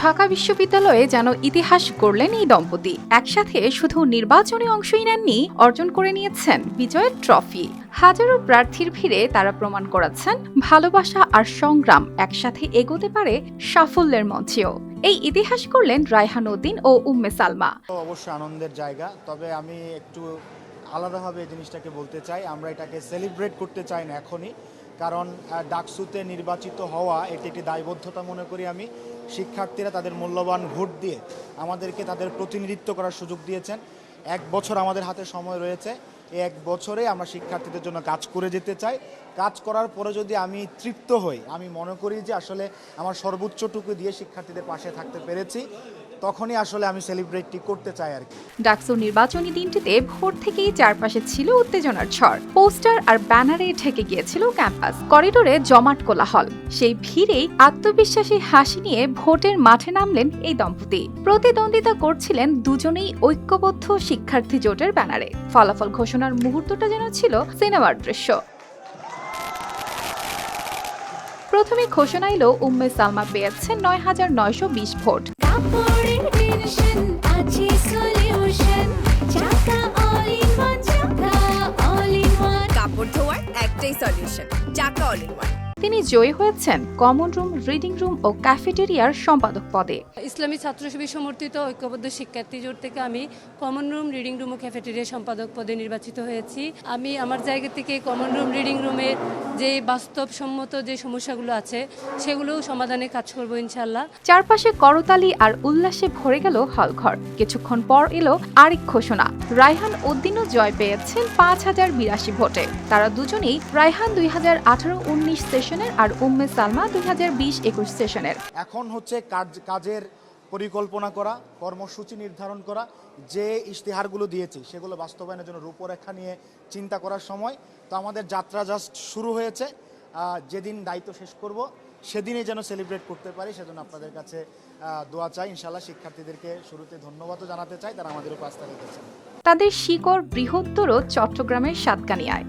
ঢাকা বিশ্ববিদ্যালয়ে যেন ইতিহাস গড়লেন এই দম্পতি। একসাথে শুধু নির্বাচনে অংশই নেননি, অর্জন করে নিয়েছেন বিজয়ের ট্রফি। হাজারো প্রার্থীর ভিড়ে তারা প্রমাণ করেছেন ভালোবাসা আর সংগ্রাম একসাথে এগোতে পারে সাফল্যের মঞ্চেও। এই ইতিহাস করলেন রায়হান উদ্দিন ও উম্মে সালমা। অবশ্যই আনন্দের জায়গা, তবে আমি একটু আলাদাভাবে জিনিসটাকে বলতে চাই। আমরা এটাকে সেলিব্রেট করতে চাই না এখনই। কারণ ডাকসুতে নির্বাচিত হওয়া এটি একটি দায়বদ্ধতা মনে করি আমি। শিক্ষার্থীরা তাদের মূল্যবান ভোট দিয়ে আমাদেরকে তাদের প্রতিনিধিত্ব করার সুযোগ দিয়েছেন। এক বছর আমাদের হাতে সময় রয়েছে। এক বছরে আমরা শিক্ষার্থীদের জন্য কাজ করে যেতে চাই। কাজ করার পরে যদি আমি তৃপ্ত হই, আমি মনে করি যে আসলে আমার সর্বোচ্চটুকু দিয়ে শিক্ষার্থীদের পাশে থাকতে পেরেছি। তখনই আসলে আমি সেলিব্রেটটি করতে চাই আর কি। ডাকসু নির্বাচনী দিনটিতে ভোর থেকেই চারপাশে ছিল উত্তেজনার ঝড়। পোস্টার আর ব্যানারে ঢেকে গিয়েছিল ক্যাম্পাস। করিডোরে জমাট কোলাহল। সেই ভিড়েই আত্মবিশ্বাসী হাসি নিয়ে ভোটের মাঠে নামলেন এই দম্পতি। প্রতিদ্বন্দ্বিতা করছিলেন দুজনেই ঐক্যবদ্ধ শিক্ষার্থী জোটের ব্যানারে। ফলাফল ঘোষণার মুহূর্তটা যেন ছিল সিনেমার দৃশ্য। প্রথমে ঘোষণা এলো উম্মে সালমা পেয়েছেন নয় হাজার নয়শো বিশ ভোট। কাপড় ধোয়ার একটাই সলিউশন চাকা অল ইন ওয়ান তিনি জয়ী হয়েছেন কমন রুম রিডিং রুম ও ক্যাফেটেরিয়ার সম্পাদক পদে। ইসলামী ছাত্র শিবির সমর্থিত ঐক্যবদ্ধ শিক্ষার্থী জোট থেকে আমি কমন রুম রিডিং রুম ও ক্যাফেটেরিয়া সম্পাদক পদে নির্বাচিত হয়েছি। আমি আমার জায়গা থেকে কমন রুম রিডিং রুমের যে বাস্তবসম্মত যে সমস্যাগুলো আছে সেগুলো সমাধানে কাজ করব ইনশাল্লাহ চারপাশে করতালি আর উল্লাসে ভরে গেল হলঘর। কিছুক্ষণ পর এলো আরেক ঘোষণা। রায়হান উদ্দিনও জয় পেয়েছেন পাঁচ হাজার বিরাশি ভোটে। তারা দুজনেই রায়হান দুই হাজার আঠারো উনিশ সেশনের আর উম্মে সালমা দুই হাজার বিশ একুশ সেশনের। এখন হচ্ছে কাজ কাজের পরিকল্পনা করা, কর্মসূচি নির্ধারণ করা, যে ইশতেহারগুলো দিয়েছি সেগুলো বাস্তবায়নের জন্য রূপরেখা নিয়ে চিন্তা করার সময়। তো আমাদের যাত্রা জাস্ট শুরু হয়েছে। যেদিন দায়িত্ব শেষ করব, সেদিনই যেন সেলিব্রেট করতে পারি, সেজন্য আপনাদের কাছে দোয়া চাই। ইনশাল্লাহ শিক্ষার্থীদেরকে শুরুতে ধন্যবাদও জানাতে চাই, তারা আমাদের উপর আস্থা রেখেছেন। তাদের শিকড় বৃহত্তর চট্টগ্রামের সাতকানিয়ায়।